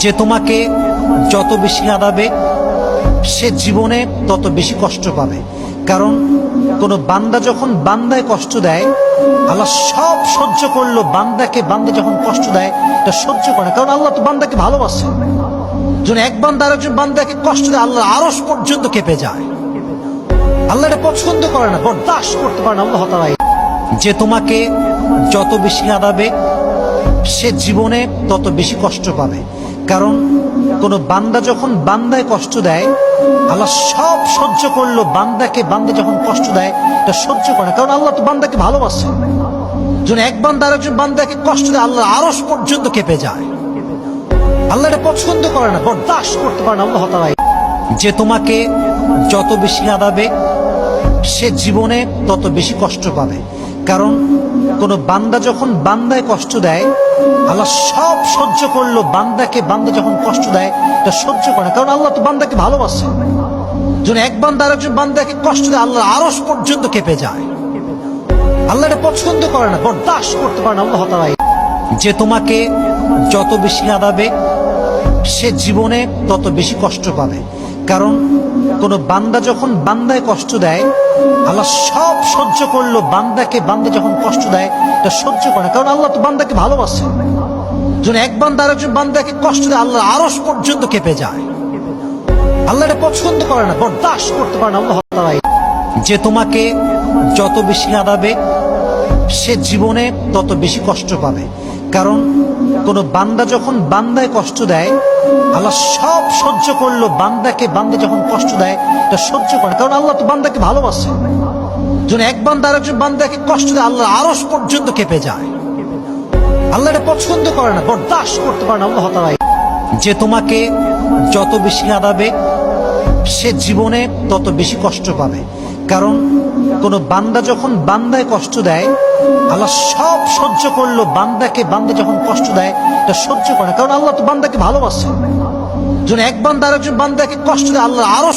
যে তোমাকে যত বেশি আদাবে সে জীবনে তত বেশি কষ্ট পাবে। কারণ কোন বান্দা যখন বান্দায় কষ্ট দেয়, আল্লাহ সব সহ্য করল বান্দাকে বান্দা যখন কষ্ট দেয় এটা সহ্য করে কারণ আল্লাহ তো বান্দাকে ভালোবাসে যখন এক বান্দা আরেকজন বান্দাকে কষ্ট দেয় আল্লাহ আরস পর্যন্ত কেঁপে যায়। আল্লাহ এটা পছন্দ করে না, বরদাস্ত করতে পারে না, আল্লাহ তাআলা যে তোমাকে যত বেশি আদাবে সে জীবনে তত বেশি কষ্ট পাবে। কারণ কোন বান্দা যখন বান্দায় কষ্ট দেয়, আল্লাহ সব সহ্য করল, বান্দাকে বান্দা যখন কষ্ট দেয় এটা সহ্য করে কারণ আল্লাহ তো বান্দাকে ভালোবাসে। যখন এক বান্দা আরেকজন বান্দাকে কষ্ট দেয় আল্লাহ আরস পর্যন্ত কেঁপে যায়। আল্লাহ এটা পছন্দ করে না, বরদাস্ত করতে পারে না আল্লাহ তাআলা। যে তোমাকে যত বেশি আদাবে সে জীবনে তত বেশি কষ্ট পাবে। কারণ কোন বান্দা যখন বান্দায় কষ্ট দেয়, আল্লাহ সব সহ্য করল বান্দাকে বান্দা যখন কষ্ট দেয় এটা সহ্য করে। কারণ আল্লাহ তো বান্দাকে ভালোবাসে। যখন এক বান্দা আরেকজন বান্দাকে কষ্ট দেয় আল্লাহ আরস পর্যন্ত কেঁপে যায়। আল্লাহ এটা পছন্দ করে না, বরদাস্ত করতে পারে না আল্লাহ তাআলা। যে তোমাকে যত বেশি আদাবে সে জীবনে তত বেশি কষ্ট পাবে। কারণ কোন বান্দা যখন বান্দায় কষ্ট দেয়, আল্লাহ সব সহ্য করল বান্দাকে বান্দা যখন কষ্ট দেয়, এটা সহ্য করে। কারণ আল্লাহ তো বান্দাকে ভালোবাসে। যখন এক বান্দা আরেকজন বান্দাকে কষ্ট দেয় আল্লাহ আরস পর্যন্ত কেঁপে যায়। আল্লাহ এটা পছন্দ করে না, বরদাস্ত করতে পারে না আল্লাহ যে তোমাকে যত বেশি আদাবে সে জীবনে তত বেশি কষ্ট পাবে। কারণ কোন বান্দা যখন বান্দায় কষ্ট দেয়, আল্লাহ সব সহ্য করল বান্দাকে, বান্দা যখন কষ্ট দেয়, এটা সহ্য করে কারণ আল্লাহ তো বান্দাকে ভালোবাসে। যখন এক বান্দা আরেকজন বান্দাকে কষ্ট দেয় আল্লাহ আরস পর্যন্ত কেঁপে যায়। আল্লাহ এটা পছন্দ করে না, বরদাস্ত করতে পারে না, আল্লাহ তাআলা যে তোমাকে যত বেশি আদাবে সে জীবনে তত বেশি কষ্ট পাবে। কারণ কোন বান্দা যখন বান্দায় কষ্ট দেয়, আল্লাহ সব সহ্য করল, বান্দাকে বান্দা যখন কষ্ট দেয় তা সহ্য করে কারণ আল্লাহ তো বান্দাকে ভালোবাসে। যখন এক বান্দা আরেকজন বান্দাকে কষ্ট দেয় আল্লাহ আরও